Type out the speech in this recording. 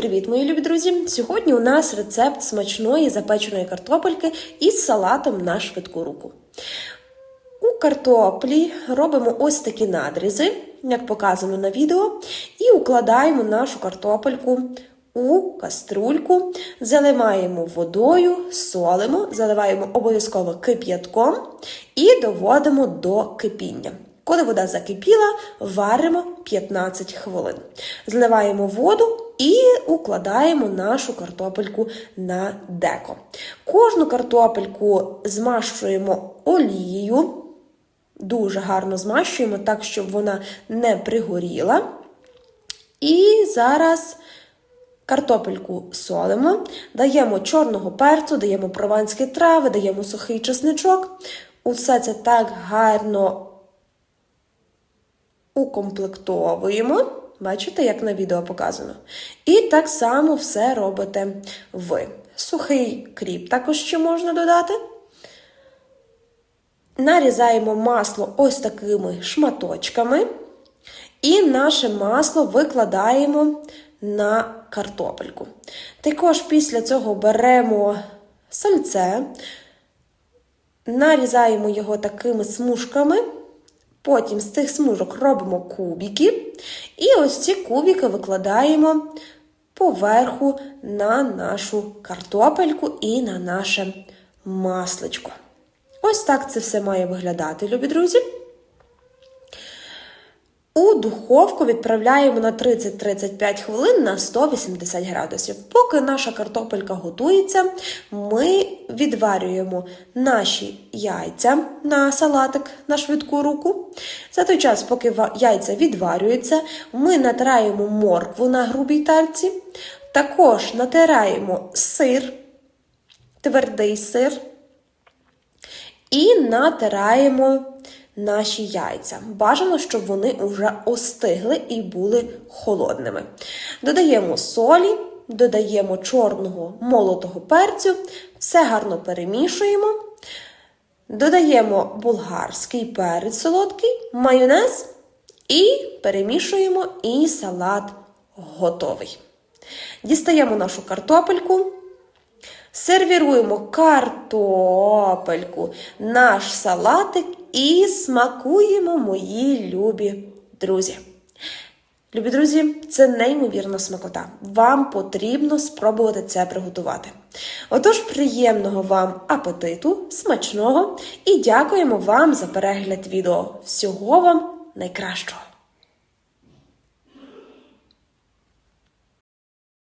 Привіт, мої любі друзі! Сьогодні у нас рецепт смачної запеченої картопельки із салатом на швидку руку. У картоплі робимо ось такі надрізи, як показано на відео, і укладаємо нашу картопельку у каструльку, заливаємо водою, солимо, заливаємо обов'язково кип'ятком і доводимо до кипіння. Коли вода закипіла, варимо 15 хвилин. Зливаємо воду і укладаємо нашу картопельку на деко. Кожну картопельку змащуємо олією, дуже гарно змащуємо, так, щоб вона не пригоріла. І зараз картопельку солимо, даємо чорного перцю, даємо прованські трави, даємо сухий чесничок. Усе це так гарно укомплектовуємо. Бачите, як на відео показано. І так само все робите ви. Сухий кріп також ще можна додати. Нарізаємо масло ось такими шматочками. І наше масло викладаємо на картопельку. Також після цього беремо сальце, нарізаємо його такими смужками. Потім з цих смужок робимо кубики. І ось ці кубики викладаємо поверху на нашу картопельку і на наше масличко. Ось так це все має виглядати, любі друзі. Духовку відправляємо на 30-35 хвилин на 180 градусів. Поки наша картопелька готується, ми відварюємо наші яйця на салатик на швидку руку. За той час, поки яйця відварюються, ми натираємо моркву на грубій тарці. Також натираємо сир, твердий сир. І натираємо наші яйця. Бажано, щоб вони вже остигли і були холодними. Додаємо солі, додаємо чорного молотого перцю, все гарно перемішуємо. Додаємо болгарський перець солодкий, майонез і перемішуємо, і салат готовий. Дістаємо нашу картопельку. Сервіруємо картопельку, наш салатик і смакуємо мої любі друзі. Любі друзі, це неймовірна смакота. Вам потрібно спробувати це приготувати. Отож, приємного вам апетиту, смачного і дякуємо вам за перегляд відео. Всього вам найкращого!